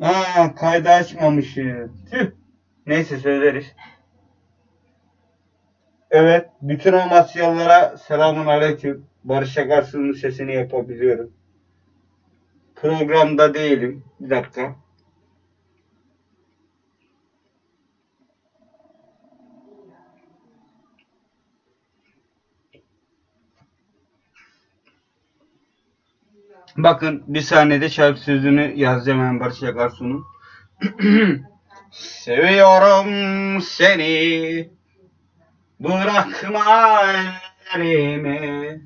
Aa kaydı açmamışım. Tüh. Neyse söyleriz. Evet. Bütün Amasyalılara selamun aleyküm. Barış Akarsu'nun sesini yapabiliyorum. Programda değilim. Bir dakika. Bakın bir saniyede şarkı sözünü yazacağım hemen Barış Akarsu'nun. Seviyorum seni Bırakma ellerimi.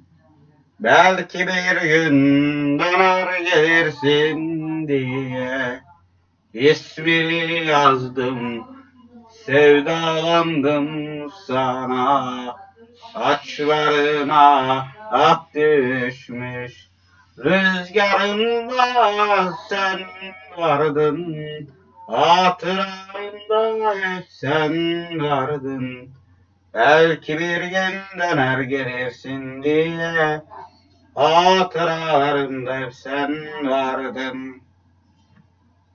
Belki bir gün döner gelirsin diye İsmini yazdım. Sevdalandım sana. Saçlarına ak düşmüş Rüzgarında sen vardın Hatıramda hep sen vardın Belki bir gün döner gelirsin diye Hatıralarımda hep sen vardın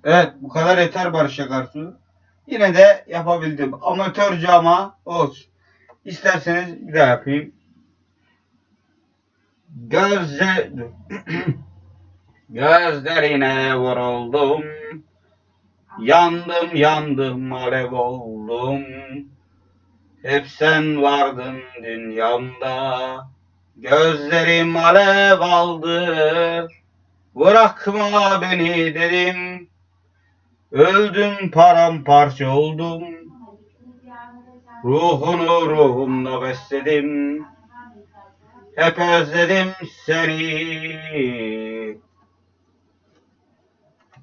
Evet bu kadar yeter Barış Akarsu. Yine de yapabildim. Amatörce ama olsun. İsterseniz bir daha yapayım. Gözle... Gözlerine vuruldum. Yandım yandım alev oldum. Hep sen vardın dünyamda. Gözlerim alev aldı. Bırakma beni dedim. Öldüm paramparça oldum. Ruhunu ruhumda besledim. Hep özledim seni.